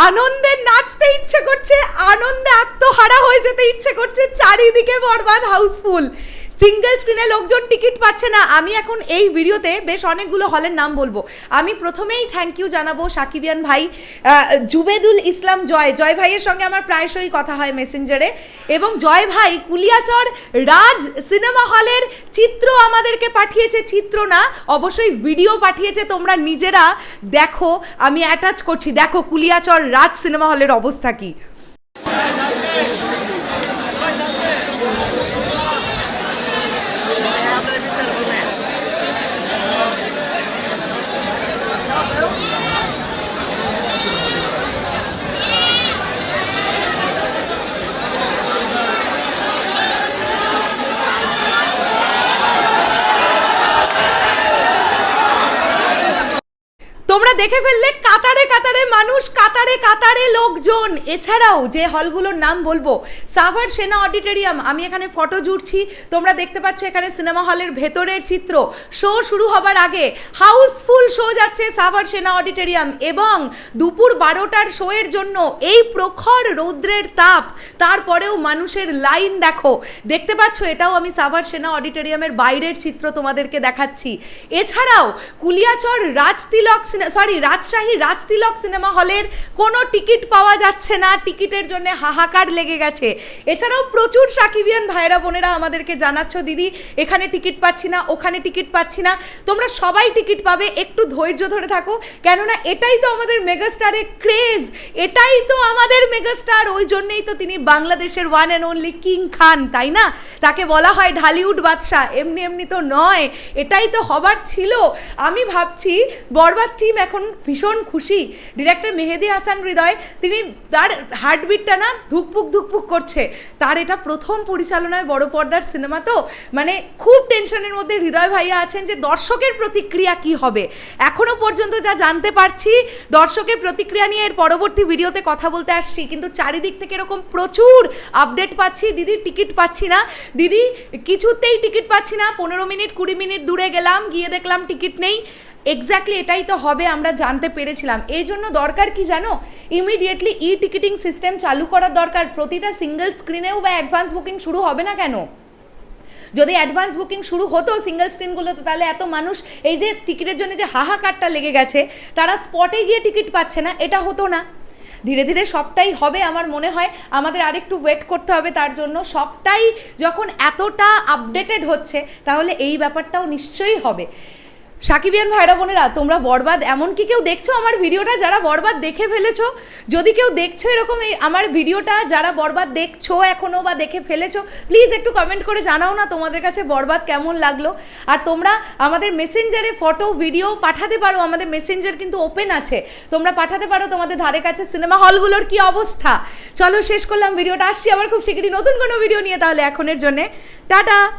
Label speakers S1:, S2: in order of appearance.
S1: আনন্দে নাচতে ইচ্ছে করছে আনন্দে আত্মহারা হয়ে যেতে ইচ্ছে করছে চারিদিকে বরবাদ হাউসফুল সিঙ্গেল স্ক্রিনে লোকজন টিকিট পাচ্ছে না। আমি এখন এই ভিডিওতে বেশ অনেকগুলো হলের নাম বলব। আমি প্রথমেই থ্যাংক ইউ জানাব সাকিবিয়ান ভাই। জুবেদুল ইসলাম জয়। জয় ভাইয়ের সঙ্গে আমার প্রায়শই কথা হয় মেসেঞ্জারে এবং জয় ভাই, কুলিয়াচর রাজ সিনেমা হলের চিত্র আমাদেরকে পাঠিয়েছে। চিত্র না, অবশ্যই ভিডিও পাঠিয়েছে। তোমরা নিজেরা দেখো। আমি অ্যাটাচ করছি। দেখো কুলিয়াচর রাজ সিনেমা হলের অবস্থা কি তোমরা দেখে ফেললে কাতারে কাতারে মানুষ, কাতারে কাতারে লোকজন। এছাড়াও যে হলগুলোর নাম বলব, সাভার সেনা অডিটোরিয়াম, আমি এখানে ফটো জুড়ছি। তোমরা দেখতে পাচ্ছ এখানে সিনেমা হলের ভেতরের চিত্র। শো শুরু হবার আগে হাউসফুল শো যাচ্ছে সাভার সেনা অডিটোরিয়াম এবং দুপুর বারোটার শোয়ের জন্য এই প্রখর রৌদ্রের তাপ, তারপরেও মানুষের লাইন দেখো। দেখতে পাচ্ছ, এটাও আমি সাভার সেনা অডিটোরিয়ামের বাইরের চিত্র তোমাদেরকে দেখাচ্ছি। এছাড়াও কুলিয়াচর রাজতিলক সরি রাজশাহী রাজতিলক সিনেমা হলের কোনো টিকিট পাওয়া যাচ্ছে না, টিকিটের জন্য হাহাকার লেগে গেছে। এছাড়াও প্রচুর সাকিবিয়ান ভাইরা বোনেরা আমাদেরকে জানাচ্ছ, দিদি, এখানে টিকিট পাচ্ছি না, ওখানে টিকিট পাচ্ছি না। তোমরা সবাই টিকিট পাবে, একটু ধৈর্য ধরে থাকো। কেননা এটাই তো আমাদের মেগাস্টারের ক্রেজ, এটাই তো আমাদের মেগাস্টার। ওই জন্যেই তো তিনি বাংলাদেশের one and only king Khan, তাই না? তাকে বলা হয় ঢালিউড বাদশাহ। এমনি এমনি তো নয়, এটাই তো হবার ছিল। আমি ভাবছি, বরবাদ টিম এখন ভীষণ ভীষণ খুশি। ডিরেক্টর মেহেদি হাসান হৃদয়, তিনি তার হার্টবিটটা না ধুকপুক ধুকপুক করছে। তার এটা প্রথম পরিচালনায় বড় পর্দার সিনেমা তো। মানে খুব টেনশনের মধ্যে হৃদয় ভাইয়া আছেন যে দর্শকের প্রতিক্রিয়া কি হবে। এখনও পর্যন্ত যা জানতে পারছি, দর্শকের প্রতিক্রিয়া নিয়ে এর পরবর্তী ভিডিওতে কথা বলতে আসছি। কিন্তু চারিদিক থেকে এরকম প্রচুর আপডেট পাচ্ছি দিদির টিকিট পাচ্ছি না। দিদি কিছুতেই টিকিট পাচ্ছি না। পনেরো মিনিট, কুড়ি মিনিট দূরে গেলাম, গিয়ে দেখলাম টিকিট নেই। এক্স্যাক্টলি এটাই তো হবে, আমরা জানতে পেরেছিলাম। এই জন্য দরকার কি জানো? ইমিডিয়েটলি ই টিকিটিং সিস্টেম চালু করার দরকার। প্রতিটা সিঙ্গেল স্ক্রিনেও বা অ্যাডভান্স বুকিং শুরু হবে না কেন? যদি অ্যাডভান্স বুকিং শুরু হতো সিঙ্গেল স্ক্রিনগুলোতে তাহলে এত মানুষ, এই যে টিকিটের জন্য যে হাহাকারটা লেগে গেছে, তারা স্পটে গিয়ে টিকিট পাচ্ছে না, এটা হতো না। ধীরে ধীরে সবটাই হবে আমার মনে হয়। আমাদের আরেকটু ওয়েট করতে হবে তার জন্য। সবটাই যখন এতটা আপডেটেড হচ্ছে, তাহলে এই ব্যাপারটাও নিশ্চয়ই হবে। সাকিবিয়ান ভাইরা বোনেরা, তোমরা বরবাদ এমন কি কেউ দেখছ আমার ভিডিওটা, যারা বরবাদ দেখে ফেলেছো, যদি কেউ দেখছ এরকম এই আমার ভিডিওটা, যারা বরবাদ দেখছ এখনও বা দেখে ফেলেছো প্লিজ একটু কমেন্ট করে জানাও না তোমাদের কাছে বরবাদ কেমন লাগল। আর তোমরা আমাদের মেসেঞ্জারে ফটো ভিডিও পাঠাতে পারো, আমাদের মেসেঞ্জার কিন্তু ওপেন আছে। তোমরা পাঠাতে পারো তোমাদের ধারে কাছে সিনেমা হলগুলোর কি অবস্থা। চলো শেষ করলাম ভিডিওটা, আসছি আবার খুব শিগগিরই নতুন কোনো ভিডিও নিয়ে, তাহলে এখনের জন্যে। টাটা!